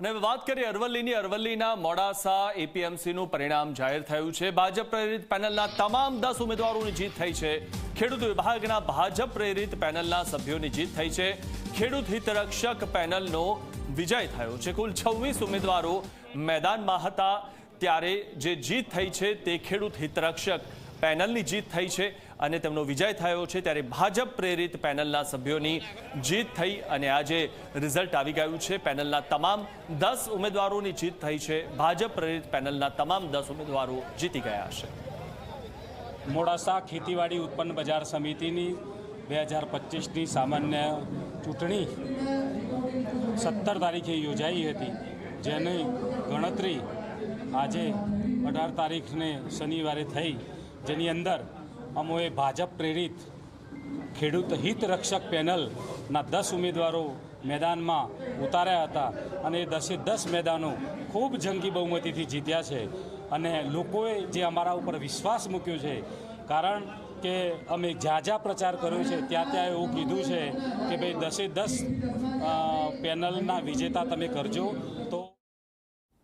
અને વાત કરીએ અરવલ્લીની. અરવલ્લીના મોડાસા એપીએમસીનું પરિણામ જાહેર થયું છે. ભાજપ પ્રેરિત પેનલના તમામ દસ ઉમેદવારોની જીત થઈ છે. ખેડૂત વિભાગના ભાજપ પ્રેરિત પેનલના સભ્યોની જીત થઈ છે. ખેડૂત હિતરક્ષક પેનલનો વિજય થયો છે. કુલ છવ્વીસ ઉમેદવારો મેદાનમાં હતા. ત્યારે જે જીત થઈ છે તે ખેડૂત હિતરક્ષક પેનલની જીત થઈ છે અને તેમનો વિજય થયો છે ત્યારે ભાજપ પ્રેરિત પેનલના સભ્યોની જીત થઈ અને આજે રિઝલ્ટ આવી ગયું છે. પેનલના તમામ દસ ઉમેદવારોની જીત થઈ છે. ભાજપ પ્રેરિત પેનલના તમામ દસ ઉમેદવારો જીતી ગયા છે. મોડાસા ખેતીવાડી ઉત્પન્ન બજાર સમિતિની બે હજાર પચીસની સામાન્ય ચૂંટણી સત્તર તારીખે યોજાઈ હતી. જેની ગણતરી આજે અઢાર તારીખને શનિવારે થઈ. જેની અંદર અમોએ ભાજપ પ્રેરિત ખેડૂત હિત રક્ષક પેનલના દસ ઉમેદવારો મેદાનમાં ઉતાર્યા હતા અને એ દસે દસ મેદાનો ખૂબ જંગી બહુમતીથી જીત્યા છે. અને લોકોએ જે અમારા ઉપર વિશ્વાસ મૂક્યો છે, કારણ કે અમે જ્યાં જ્યાં પ્રચાર કર્યો છે, ત્યાં ત્યાં એવું કીધું છે કે ભાઈ દસે દસ પેનલના વિજેતા તમે કરજો, તો